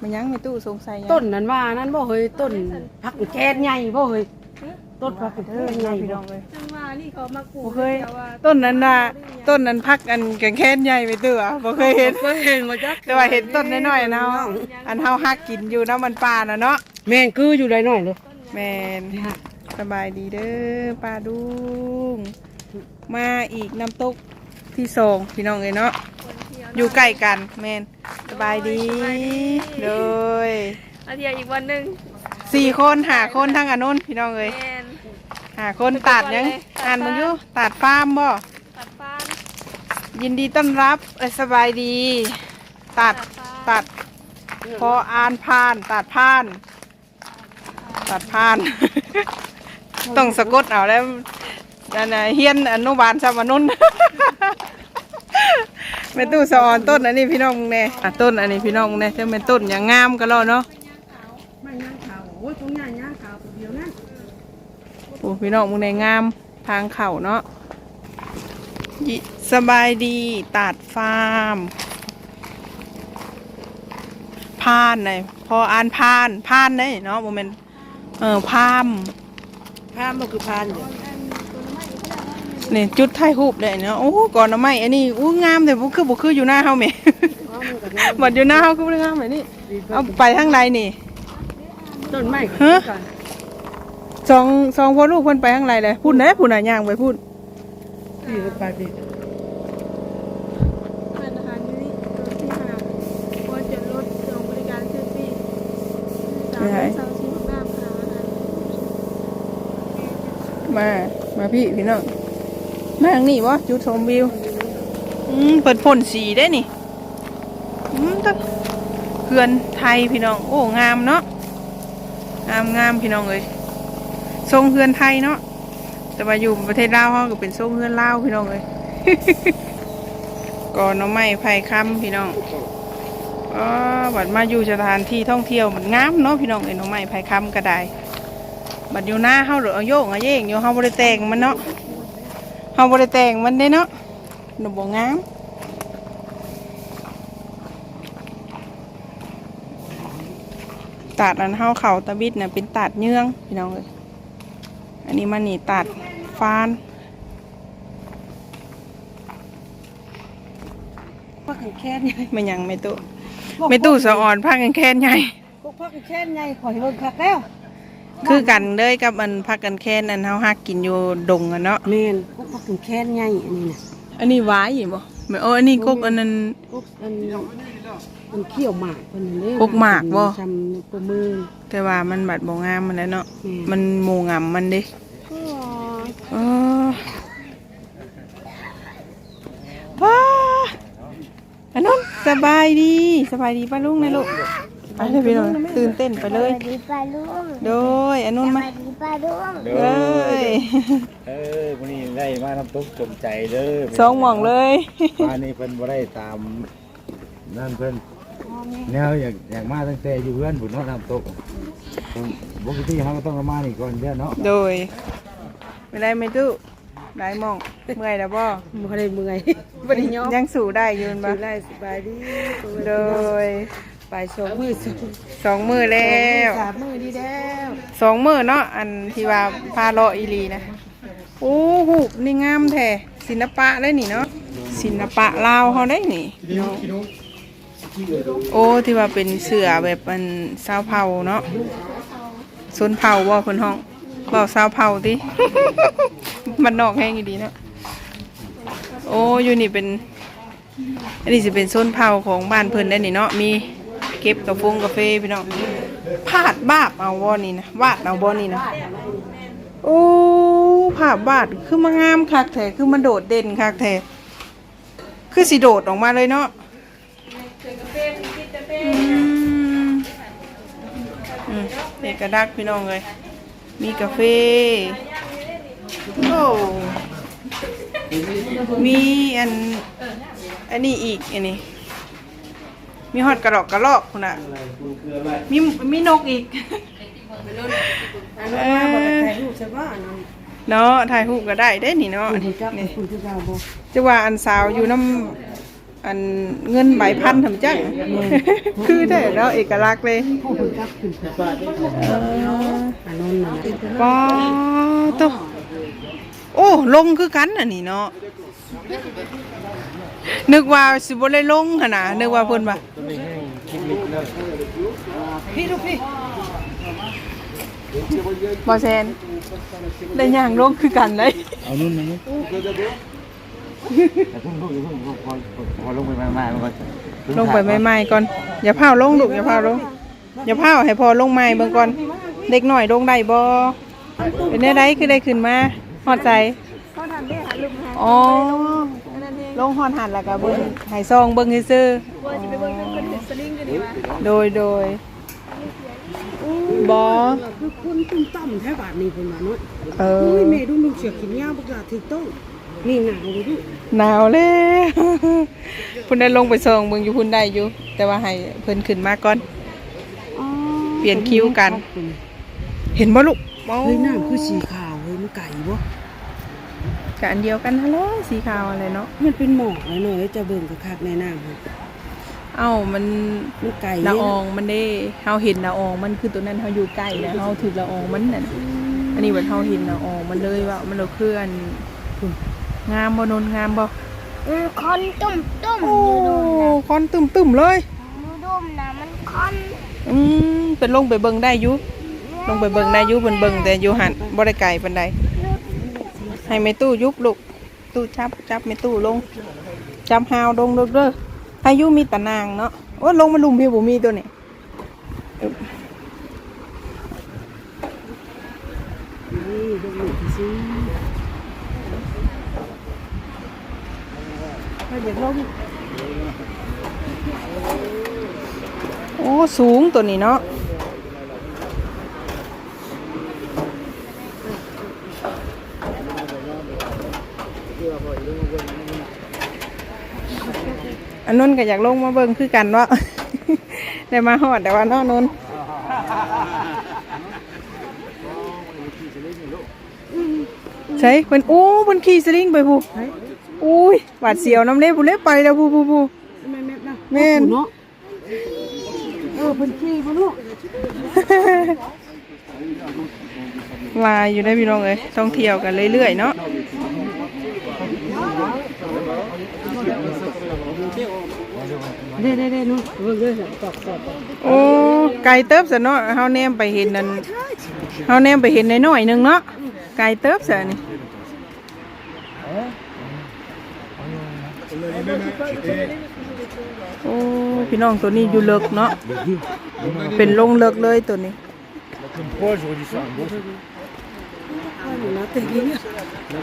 มันยังไม่ตู้สงสัยยังต้นนั้นว่านั้นบ่เฮ้ยต้นผักแคนใหญ่บ่เฮ้ยต้นผักแคนใหญ่พี่บ่น้องเลยจังว่านี่เขามาปลูกบ่เคยแต่ว่าต้นนั้นน่ะต้นนั้นพักอันแกงแค้นใหญ่ไปเตื้อบ่เคยเห็นเคยเห็นบ่จักแต่ว่าเห็นต้นน้อยๆนะอันเฮาฮักกินอยู่น้ำมันป่าน่ะเนาะแม่นคืออยู่ได้หน่อยเลยแม่นสบายดีเด้อป้าดุงมาอีกน้ำตกที่สองพี่น้องเอ้ยเนาะคนเที่ยว อยู่ใกล้กันแม่นสบายดีเลยอาเที่ยวอีกวันหนึ่งสี่คนหาคนทั้งอันนู้นพี่น้องเอ้ยแมนหาคนตัดยังอ่านมึงอยู่ตัดฟาร์มบ่ตัดฟ้านยินดีต้อนรับเอ้ยสบายดี ตัดตัด พออ่านผ่าน ตัดผ่าน ตัดผ่าน ต้องสะกดเอาแล้วอันน่ะเฮียนอนุบาลสามนุน แม่ตู้สอนต้นอันนี้พี่น้องมึงแน่อะต้นอันนี้พี่น้องมึงแน่จะเป็นต้นอย่างงามก็แล้วเนาะไม่ย่างขาวโอ้ยตรงย่างย่างขาวตัวเดียวนั่นโอ้พี่น้องมึงแน่งามทางเข่าเนาะยิสบายดีตัดฟาร์มพานเลยพออ่านพานพานเลยเนาะโมเมนเออพามพามบ่คือพานอยู่ นี่จุดไทยฮูบเลยเนาะโอ้ก่อนเอาไม้อันนี้อู้งามแต่บุคือบุคืออยู่หน้าเฮาแหม่อ๋อมันก็งามบัดอยู่หน้าเฮาก็บ่ได้งามแบบนี้เอาไปทางใดนี่ต้นไม้ฮะสองสองพ่อลูกเพิ่นไปทางใดเลยพูดนะพูดน่ะย่างไปพูดที่ก็ไปดิร้านอาหารอยู่นี่ตัวที่ห้าพอจะลดจองบริการเซอร์ฟี่สามเสาร์ชิ้นของน้ำค่ะอาหารมา มาพี่พี่น้อง มาทางนี้บ่จุดชมวิว อืมเปิดพ่นสีได้นี่ อืมตะเขื่อนไทยพี่น้อง โอ้ งามเนาะ งามงามพี่น้องเอ้ยทรงเขื่อนไทยเนาะ แต่ว่าอยู่ประเทศลาวเฮาก็เป็นทรงเขื่อนลาวพี่น้องเอ้ยก่อนน้องไม้ไผ่ค้ำพี่น้องอ๋อบัดมาอยู่สถานที่ท่องเที่ยวมันงามเนาะพี่น้องเอ้ยหน้องไม้ไผ่ค้ำก็ได้ บัดอยู่หน้าเฮาหรือเอาโยกเอาเย่งอยู่เฮาบ่ได้แตงมันเนาะาบ่ได้แต่งมันเด้เนาะหนูบ่งามตัดอันเฮาเข่าตะบิดน่ะเป็นตัดเยื่องพี่น้องเอ้ยอันนี้มันนี่ตัดฟานผักแคนใหญ่มันยังไม่ตู้ไม่ตู้สะอ่อนพากันแค้นใหญ่พวกผักแคนใหญ่ขอให้เบิ่งคักแล้ว คือกันเลยกับมันพักกันแค้นอันเฮาฮักกินอยู่ดงอะเนาะแม่นพวกผักแคนใหญ่อันนี้น่ะอันนี้หวายอยู่บ่แม่โอ้อันนี้กกอันนั้นพวกอันมันเขี้ยวหมากเพิ่นนี่พวกหมากบ่ทำตัวมือ แต่ว่ามันบัดบ่งามมันแหล้วเนาะแม่มันหมูงำมันเดิเออว้าอันนู้นสบายดีสบายดีป้าลุงนะลูก ไปเลยพี่น้องตื่นเต้นไปเลย ดีปลาลุงโดยอันนู้นมาดีปลาลุงเอ้ยเออวันนี้ได้มาน้ำตกจมใจเด้อสองหม่องเลยมานี่เพิ่นบ่ได้ตามนั่นเพิ่นแนวอยากอยากมาตั้งแต่อยู่เพื่อนบุญเนาะน้ำตกปกติเขาก็ต้องมานี่ก่อนเด้อเนาะโดยไม่ได้ไม่ตู้ได้หม่องเมื่อยแล้วบ่บ่ได้เมื่อยบ่ได้ยอมยังสู่ได้อยืนบ่สิไล่สบายดี โดย ไปสองมือสองสองมือแล้วสามมือดีแล้วสองมือเนาะอันที่ว่าพาเลาะอีหลีนะโอ้หูบนี่งามแท้ศิลปะได้นี่เนาะศิลปะลาวเขาได้นี่เนาะโอ้ที่ว่าเป็นเสือแบบมันชาวเผ่าเนาะชนเผ่าบ่คนห้องเบ่ชาวเผ่าติมันนอกแห้งอีดีเนาะโอ้อยู่นี่เป็นอันนี้จะเป็นโซนเผาของบ้านเพิ่นได้นี่เนาะมี เก็บกาแฟกาแฟพี่น้องผาดบาบเอาบ่นี่นะวาดเอาบ่นี่นะโอ้ผาดบาดคือมางามคักแท้คือมันโดดเด่นคักแท้คือสิโดดออกมาเลยเนาะอืมอืมเด็กกระดักพี่น้องเลยมีกาแฟโอ้มีอันอันนี้อีกอันนี้ มีฮอดกระรอกกระรอกคุณอะมีมีนกอีก อันนั้นมาบ่ได้ถ่ายรูปใช่บ่อันนั้นเนาะถ่ายรูปก็ได้ได้นี่เนาะอัอันนนี้นี้จับนี่คุณคือเราบ่จะว่าอันสาวอยู่น้อันเงินใบพันทำจัง คือได้เนาะเอกลักษณ์เลยผู้คนจับขึ้นไปเอออันนั้นน่ะป้าโตโอ้ ลงคือกันอันนี้เนาะนึกว่าสิบ่ได้ลงหั่นน่ะนึกว่าเพิ่นว่า พี่ลูกพี่บ่แซนได้ย่างลงคือกันเลยเอานู่นมานี่แต่เพิ่งลูกอย่าเพิ่งพอพอพอลงไปมาๆมันก็ลงไปใหม่ๆก่อนอย่าพาวลงลูกอย่าพาวลงอย่าพาวให้พอลงใหม่เบิ่งก่อนเด็กหน่อยลงได้บ่เป็นได้ไดคือได้ขึ้นมาฮอดใจเขาทำได้หาลุมหาอ๋ออันนั้นเอง ลงฮอดหันแล้วก็เบิ่งให้ซองเบิ่งซื่อว่าจะไปเบิ่งเพิ่นเป็นสลิงกันดีวะๆโดยโดยบ่คือคนตุ้มต่ำแท้บาทนี่เพิ่นว่าเนาะเอโอ้อยแม่ดูลูกเสือกินยาบ่กล้าถึกต้องนี่หนาวบ่ดูหนาวเลยพุ่นได้ลงไปซองเบิ่งอยู่พุ่นได้อยู่ แต่ว่าให้เพิ่นขึ้นมาก่อน เปลี่ยนคิ้วกัน เห็นบ่ลูกโอ้เฮ้ยน้ำคือสีขาวเฮ้ยมันไก่บ่ กอันเดียวกันฮัลโหลสีขาวอะไรเนาะมันเป็นหมอกแล้วหน่อยจะเบิ่งกะคักในน้ำครับเอ้ามันมันไก่ละอองมันได้เฮาเห็นละอองมันคือตัวนั้นเฮาอยู่ใกล้แล้วเฮาถือละอองมันน่ะนะอันนี้ว่าเฮาเห็นละอองมันเลยว่ามันเราคืออันงามบ่นนงามบ่อืมคอนตุ่มตุ่มโอ้คอนตึมๆเลยมูดุมนะมันคอนอืมเป็นลงไปเบิ่งได้อยู่ลงไปเบิ่งได้อยู่เพิ่นเบิ่งแต่อยู่หันบ่ได้ไกลปานใด ให้แม่ตู้ยุบลูกตู้จับจับแม่ตู้ลง จับหาวลงเด้ออายุมีตะนางเนาะโอ้ลงมาลุมพี่บ่มีตัวนี้นี่ดูหนูสิถ้าองโอ้ สูงตัวนี้เนาะ อันนู้นก็อยากลงมาเบิ่งคือกันเนาะได้มาหอดแต่ว่าเนอกนู้นใช่เพิ่นโอ้เพิ่นขี่สลิงไปผู้อุ้ยหวาดเสียวน้ำเล็บผู้เล็บไปแล้วผู้ผู้ผู้แม่แม่นะแม่นเนาะเออเพิ่นขี้บ่เนาะลายอยู่ได้พี่น้องเอ้ยท่องเที่ยวกันเรื่อยๆเนาะ เด้เด้เด้เนาะเบิ่งเด้อตอกตอกโอ้ไก่เติบซะเนาะเฮาแนมไปเห็นนั่นเฮาแนมไปเห็นน้อยๆหนึงเนาะไก่เติบซะนี่โอ้พี่น้องตัวนี้อยู่เลิกเนาะเป็นลงเลิกเลยตัวนี้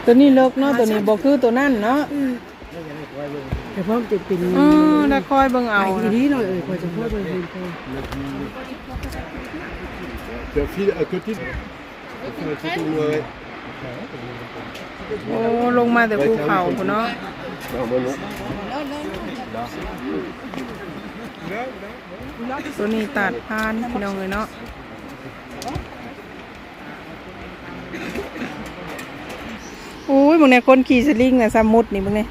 ตัวนี้เลิกเนาะตัวนี้บ่คือตัวนั่นเนาะ แต่พอมันจะเป็นอือแล้วคอยเบิ่งเอาไอ้ทีนี้หน่อยเอ้ยพอจะพอจะเห็นพอ Der viel äh, Petit. Ouais. โอ้ลงมาแต่ภูเขาพุ่นเนาะ Non, moi non. ตัวนี้ตัดพานพี่น้องเลยเนาะโอ้ยมึงเนี่ยคนขี่สลิงเนี่ยสมุดนี่มึงเนี่ย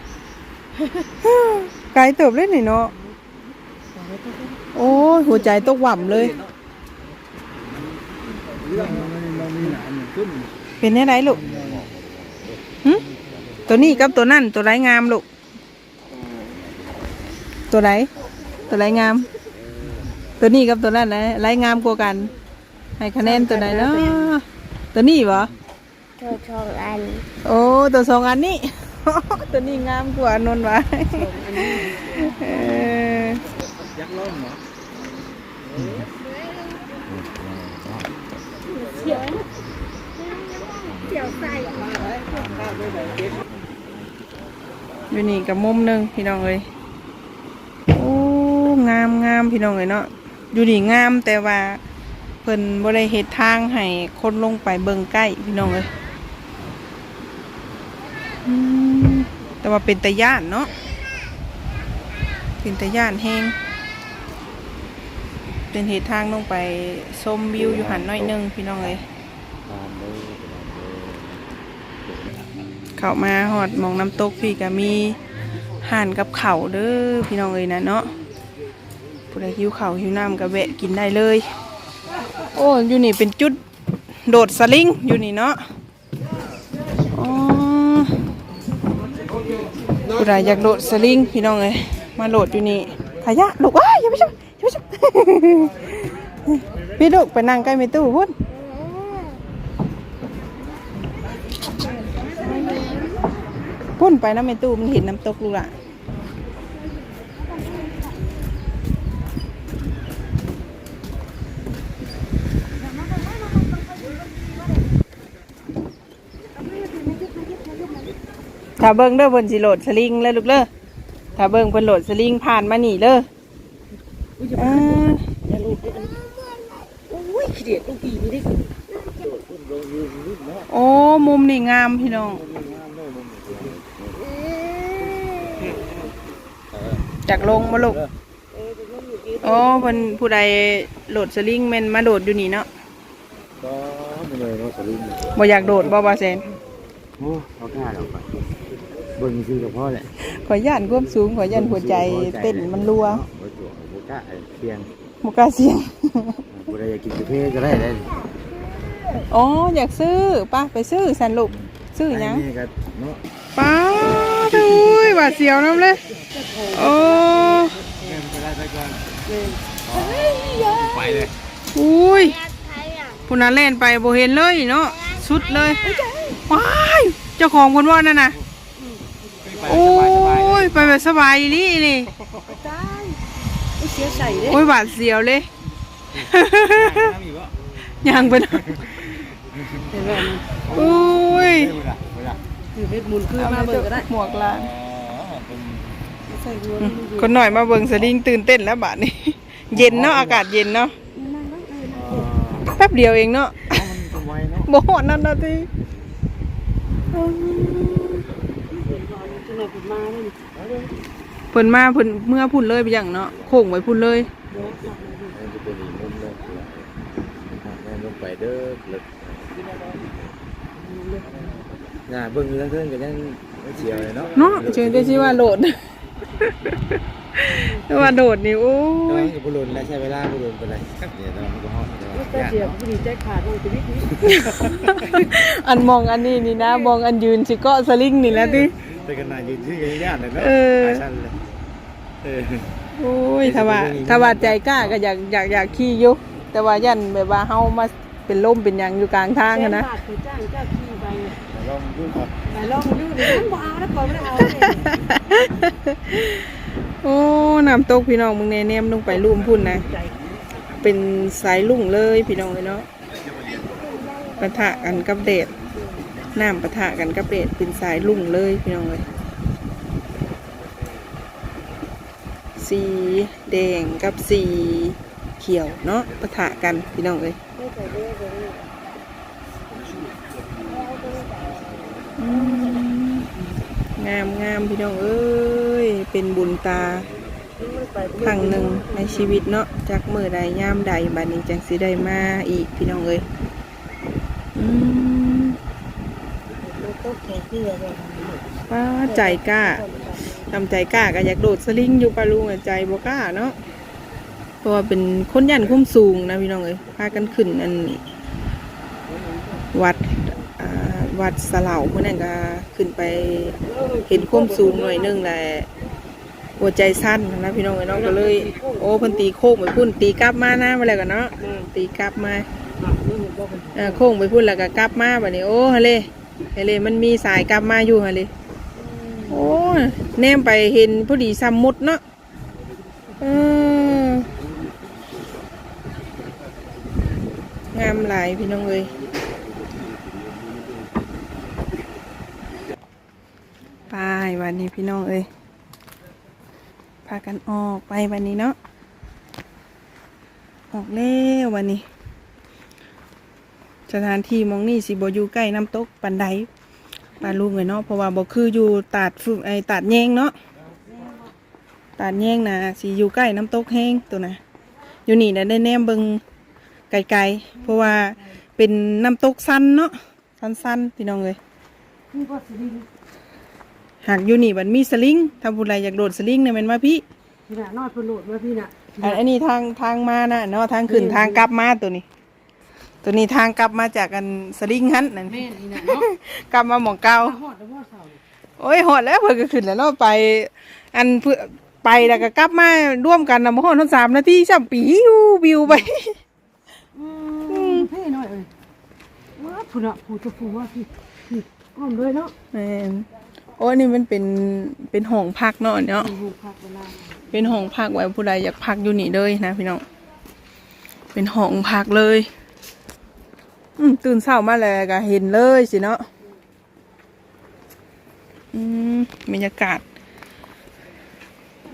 ไกลเติบเลยนี่เนาะโอ้ยหัวใจตกหว่ำเลยเป็นยังไงลูกหึตัวนี้กับตัวนั่นตัวไรงามลูกตัวไหนตัวไรงาม ตัวนี้กับตัวนั้นนะไรงามกว่ากัน ให้คะแนนตัวไหนเนาะตัวนี้เหรอเธอชองอัน โอ้ตัวสองอันนี้ ตัวนี้งามกว่านนท์วะเออเสี่ยวใส่อยู่นี่กับมุมหนึ่งพี่น้องเอ้ยโอ้งามงามพี่น้องเอ้ยเนาะอยู่นี่งามแต่ว่าเพิ่นบ่ได้เฮ็ดทางให้คนลงไปเบิ่งใกล้พี่น้องเอ้ยอืม แต่ว่าเป็นตะย่านเนาะเป็นตะย่านแฮงเป็นเหตุทางลงไปชมวิวอยู่หันน้อยหนึงพี่น้องเอ้ยเข้ามาหอดมองน้ำตกพี่ก็มีห่านกับเข่าเด้อพี่น้องเอ้ยนะเนาะผู้ใดหิวเข่าหิวน้ำก็แวะกินได้เลย โอ้อยู่นี่เป็นจุดโดดสลิงอยู่นี่เนาะอ๋อ ผู้ใดอยากโหลดสลิงพี่น้องเลยมาโหลดอยู่นี่ขยะลูกอ้ายอย่าไปชมอย่าไปชมพี่ลูกไปนั่งใกล้ไม่ตู้พุ่นพุ่นไปน้ำไม่ตู้มันเห็นน้ำตกลูกละ ถ้าเบิ้งเด้อเพิ่นสิโหลดสลิงเลยลูกเด้อถ้าเบิ้งเพิ่นโหลดสลิงผ่านมานี่เด้ออ่าอุ้ยขี้เดียดลูกปีนี่ดิโอ้มุมนี่งามพี่น้องจากลงมาลูกโอ้เพิ่นผู้ใดโหลดสลิงแม่นมาโดดอยู่นี่เนาะมาะสลิงบ่อยากโดดบ่บาเซนโอ้เขากล้าหรอกป เบิ่งซื้อกับพ่อแหละขอย่านความสูงขอย่านหัวใจเต้นมันรัวบ่ตัวบ่กล้าไอ้เพียงบ่กล้าเสียงบ่ได้อยากกินกาแฟก็ได้เลยอ๋ออยากซื้อป้าไปซื้อสันลูกซื้อหยังนี่ก็เนาะป้าดุยบาดเสียวน้ำเลยโอ้แม่นก็ได้ไปก่อนไปเลยอุ้ยผู้นั้นเล่นไปบ่เห็นเลยเนาะสุดเลยว้ายเจ้าของคนว่านั่นน่ะ โอ้ยไปแบบสบายอีนี่นี่เสียใส่เด้โอ้ยบาดเสียวเลยยังไปนะเห็นไหมโอ้ยคือเพชรมูลคือมาเบิ่งก็ได้หมวกลานใส่หัวคนหน่อยมาเบิ่งสลิงตื่นเต้นแล้วบาดนี้ เย็นเนาะอากาศเย็นเนาะแป๊บเดียวเองเนาะมันก็ไวเนาะบ่ฮอดนั่นนาที จังหวะผมมาเลยเพิ่นมาเพิ่นเมื่อพุ่นเลยไปอย่างเนาะโค้งไว้พุ่นเลยมันจะเป็นอีกมุมหนึงแม่นลงไปเด้อลึกน่ะเบิ่งอยู่ทั้งเทิงก็ยังไม่เสียวเลยเนาะเนาะเชิญได้ชื่อว่าโหลดแต่ว่าโดดนี่โอ้แต่ว่ายมันก็บ่ลนแล้วใช้เวลาบ่ลนไปเลยเนี่ยแต่ว่ามันก็ฮอดแต่ว่าก็เสียผู้ดีใจขาดลงชีวิตนี้อันมองอันนี้นี่นะมองอันยืนสิเกาะสลิงนี่แหล้วติ แต่กันน่ะยืนชื่อกันยากเลยเนาะเออขาสั้นเลยเออโอ้ยถ้าว่าถ้าว่าใจกล้าก็อยากอยากอยากขี่อยู่แต่ว่ายันแบบว่าเฮามาเป็นลมเป็นหยังอยู่กลางทางอะนะบาทเคยจ้างเจ้าขี้ไปลองดูก่อนไปลองดูดิมันบ่เอาแล้วก่อนไม่ได้เอาเลยโอ้น้ำตกพี่น้องมึงแน่แนมลงไปลุ่มพุ่นนะเป็นสายลุ่งเลยพี่น้องเลยเนาะปะทะกันกับเดด น้ำปะทะกันกับเดดเป็นสายลุ่งเลยพี่น้องเลยสีแดงกับสีเขียวเนาะปะทะกันพี่น้องเลยงามงามพี่น้องเอ้ยเป็นบุญตาครั้งหนึ่งในชีวิตเนาะจากมือใดย่ามใดบัดนี้จังสิได้มาอีกพี่น้องเอ้ยอืม ป้าใจกล้าทำใจกล้าก็อยากโดดสลิงอยู่ปลาลุงใจบ่กล้าเนาะเพราะว่าเป็นคนยันคุ้มสูงนะพี่น้องเอ้ยพากันขึ้นอันนี้วัดวัดสล่าเมื่อนั้นก็ขึ้นไปเห็นคุ้มสูงหน่อยนึงแหละหัวใจสั้นนะพี่น้องเอ้ยเนาะก็เลย โอ้พิ่นตีโค้งไปพุ่นตีกลับมาหนะมาแล้วกันเนาะตีกลับมาโค้งไปพุ่นแล้วก็กลับมาแบัดนี้โอ้ฮะเลย ฮะเลยมันมีสายกลับมาอยู่ฮะเลยโอ้แนมไปเห็นผู้ดีซ้ำมุดเนาะเอองามหลายพี่น้องเอ้ยไปวันนี้พี่น้องเอ้ยพากันออกไปวันนี้เนาะออกแล้ววันนี้ สถานที่หมองนี่สิบอยู่ใกล้น้ำตกปันไดปลาลูกเลยเนาะเพราะว่าบ่คืออยู่ตาดฝึกไอตาดแยงเนาะตาดแยงนะสิอยู่ใกล้น้ำตกแห้งตัวนะอยู่นี่นะได้แนมเบิงไกลๆเพราะว่าเป็นน้ำตกสั้นเนาะสั้นๆพี่น้องเลยนี่ก็สิริหากอยู่นี่มันมีสลิงถ้าผู้ใดอยากโดดสลิงเนี่ยแมันมาพี่พี่น่ะน้อยเพิ่นโหลดมาพี่น่ะอันอันนี้ทางทางมานะเนาะทางขึ้นทางกลับมาตัวนี้ ตัวนี้ทางกลับมาจากกันสลิงหันนั่นแม่นี่น่ะเนาะกลับมาหมองเก่าฮอดแล้วบ่เศร้านี่โอ้ยหอดแล้วเพิ่นก็ขึ้นแล้วเนาะไป อันเพื่อไปแล้วก็กลับมาร่วมกันนะมาฮอดทั้งสามนาทีช่ำปีวิววิวไป อืมเท่หน่อยเอ้ยว้าผู้น่ะผู้จะผู้ว่าพี่พี่อ้อมเลยเนาะแม่นโอ้ยนี่มันเป็นเป็นห้องพักเนาะเนาะ ผู้พักเวลาเป็นห้องพักไว้ผู้ใดอยากพักอยู่นี่เลยนะพี่น้อง เป็นห้องพักเลย อืมตื่นเช้ามาแล้วก็เห็นเลยสิเนาะอืมบรรยากาศ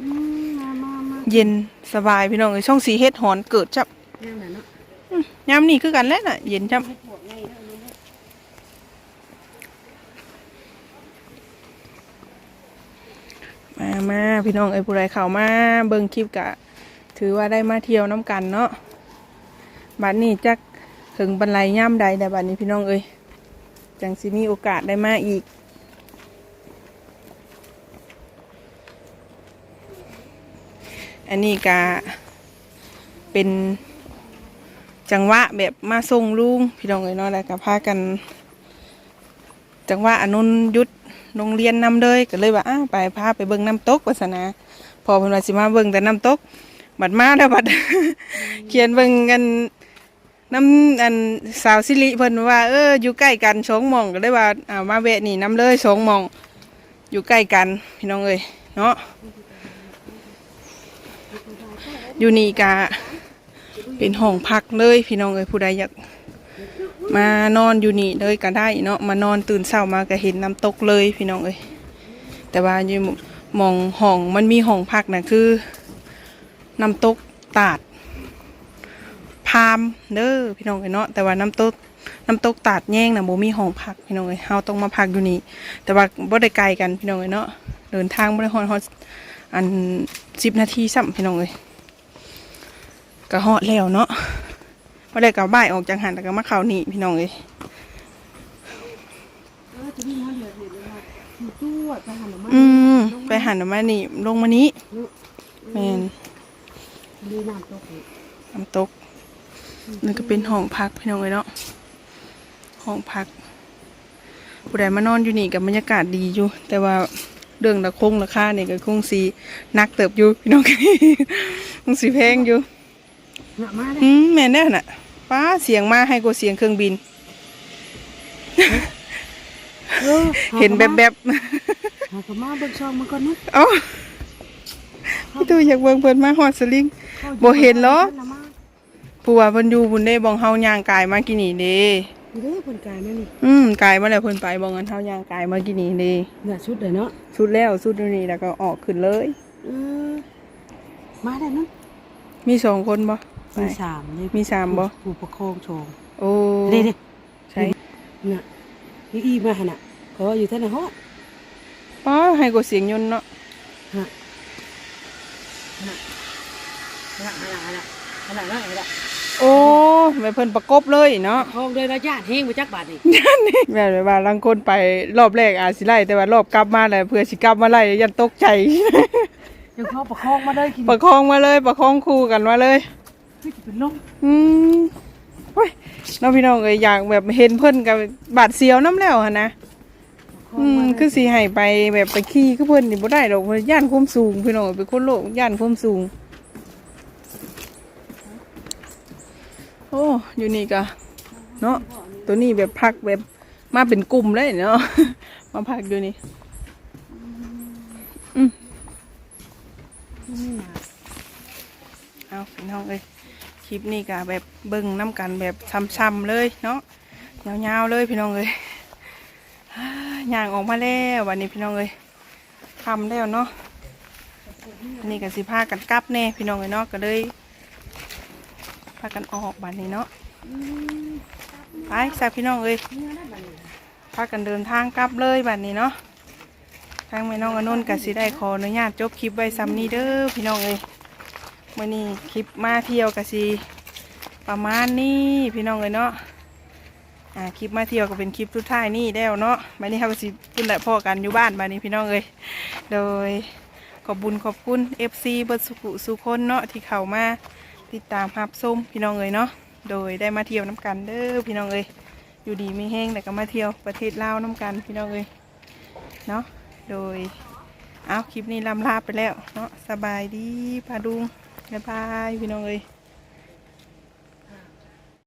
อืมมามามาเย็นสบายพี่น้องเอ้ยช่องสีเฮ็ดหอนเกิดจับแนวไหนเนาะยามนี้คือกันแหล้วน่ะ เย็นจับมามาพี่น้องเอ้ยผู้ใดเข้ามาเบิ่งคลิปกะ ถือว่าได้มาเที่ยวน้ำกันเนาะบัดนี้จัก ถึงบรรลัยย่ำใดแต่บัดนี้พี่น้องเอ้ยจังสิมีโอกาสได้มาอีก อันนี้กะเป็นจังหวะแบบมาส่งลุงพี่น้องเอ้ยเนาะแล้วก็พากัน จังหวะอนุนยุดโรงเรียนนำเลยก็เลยว่าอ้าไปพาไปเบิ่งน้ำตกวัสนาพอเพิ่นว่าสิมาเบิ่งแต่น้ำตก บัดมาแล้วบัดเขียนเบิ่งกัน น้ำอันสาวสิริเพิ่นว่าเอออยู่ใกล้กันสองหมองก็เลยว่าอ่ามาแวะนี่น้ำเลยสองหมอง อยู่ใกล้กันพี่น้องเอ้ยเนาะอยู่นี่กะเป็นห้องพักเลยพี่น้องเอ้ยผู้ใดอยากมานอนอยู่นี่เลยก็ได้เนาะมานอนตื่นเช้ามาก็เห็นน้ำตกเลยพี่น้องเอ้ยแต่ว่าอยู่มองห้องมันมีห้องพักนะคือน้ำตกตาด พามเด้อพี่น้องเอ้ยเนาะแต่ว่าน้ำตกน้ำตกตาดแย่งนะโบมีห้องพักพี่น้องเอ้ยเฮาต้องมาพักอยู่นี่แต่ว่าบ่ได้ไกลกันพี่น้องเอ้ยเนาะเดินทางบ่ได้ฮอดฮอดอันสิบนาทีซ้ำพี่น้องเอ้ยก็ฮอดแล้วเนาะบ่ได้กลับบ่ายออกจากหันแล้วก็มาเข้านี่พี่น้องเอ้ยเออจะมีมาเหลือเห็นเลยว่าอยู่ตู้อะไปหันมาอืมไปหันมานี่ลงมานี้แม่นดูน้ำตก นี่น้ำตกนั่นก็เป็นห้องพักพี่น้องเอ้ยเนาะห้องพักผู้ใดมานอนอยู่นี่กับบรรยากาศดีอยู่ แต่ว่าเรื่องราคงราคาเนี่ยก็คงสีนักเติบอยู่พี่น้องคงสีแพงอยู่น่ะมาเลยอืมแม่นแน่น่ะป้าเสียงมาให้กว่าเสียงเครื่องบินเออเห็นแบบแบบหากนมาเบิ่งช่องมันก่อนเนาะๆเอ้าพี่ตู้อยากเบิ่งเพิ่นมาฮอดสลิงบ่เห็นเหรอ ผู้ว่าเพิ่นอยู่บุญได้บองเฮาย่างกายมากินนี่เด้นี่เด้อเพิ่นกายมานี่อืมกายมาแล้วเพิ่นไปบองกันเฮาย่างกายมากินนี่เด้เนี่ยชุดเลยเนาะสุดแล้วสุดอยู่นี่แล้วก็ออกขึ้นเลย เออมาได้เนาะมีสองคนบ่ไปมีสามเลยมีสามบ่ผู้ประคองโชงโอ้เด้เด้ใช่น่ะนี่อีมาหั่นน่ะเขาว่าอยู่ท่านในฮอดป้าให้กว่าเสียงยนต์เนาะฮะน่ะน่ะน่ะน่ะน่ะน่ะน่ะ โอ้แม่เพิ่นประกบเลยเนาะคองเลยระยะเฮงบ่จักบาทนี่แม่นแบบว่าลังคนไปรอบแรกอาจสิไล่แต่ว่ารอบกลับมาแล้วเพื่อสิกลับมาไล่ยันตกใจ ยังเขาประคองมาได้กินประคองมาเลยประคองคู่กันมาเลยคือจะเป็นลมอืมโอ้ยน้องพี่น้องเอ้ยอยากแบบเห็นเพิ่นกับบาดเสียวน้ำแล้วหั่นนะอืมคือสิให้ไปแบบไปขี่คือเพิ่นนี่บ่ได้ดอกเพิ่นย่านความสูงพี่น้องเป็นคนโลกย่านความสูง โอ้อยู่นี่ก็เนาะตัวนี้แบบพักแบบมาเป็นกลุ่มเลยเนาะมาพักอยู่นี่เอาพี่น้องเลยคลิปนี้ก็แบบเบิ่งน้ำกันแบบซ้ำๆเลยเนาะยาวๆเลยพี่น้องเลยฮ่าย่างออกมาแล้ววันนี้พี่น้องเลยทำแล้วเนาะอันนี้ก็สิพากันกลับแน่พี่น้องเลยเนาะก็เลย พากันออกบัดนี้เนาะไปแซ่บพี่น้องเลยพากันเดินทางกลับเลยบัดนี้เนาะทางแม่น้องอนนท์ก็สิได้ขออนุญาตจบคลิปไว้ซ้ำนี้เด้อพี่น้องเลยมื่อนี้คลิปมาเที่ยวกะสิประมาณนี้พี่น้องเลยเนาะอ่าคลิปมาเที่ยวก็เป็นคลิปสุดท้ายนี่แล้วเนาะบัดนี้ครับสิพุ่นได้พ่อกันอยู่บ้านบัดนี้พี่น้องเอ้ยโดยขอบบุญขอบคุณ FC เบิดสุขุสุคนเนาะที่เข้ามา ติดตามรับชมพี่น้องเอ้ยเนาะโดยได้มาเที่ยวน้ำกันเด้อพี่น้องเอ้ยอยู่ดีไม่แห้งแต่ก็มาเที่ยวประเทศลาวน้ำกันพี่น้องเอ้ยเนาะโดยเอาคลิปนี้ลำลาไปแล้วเนาะสบายดีพาดุงบ๊ายบายพี่น้องเอ้ย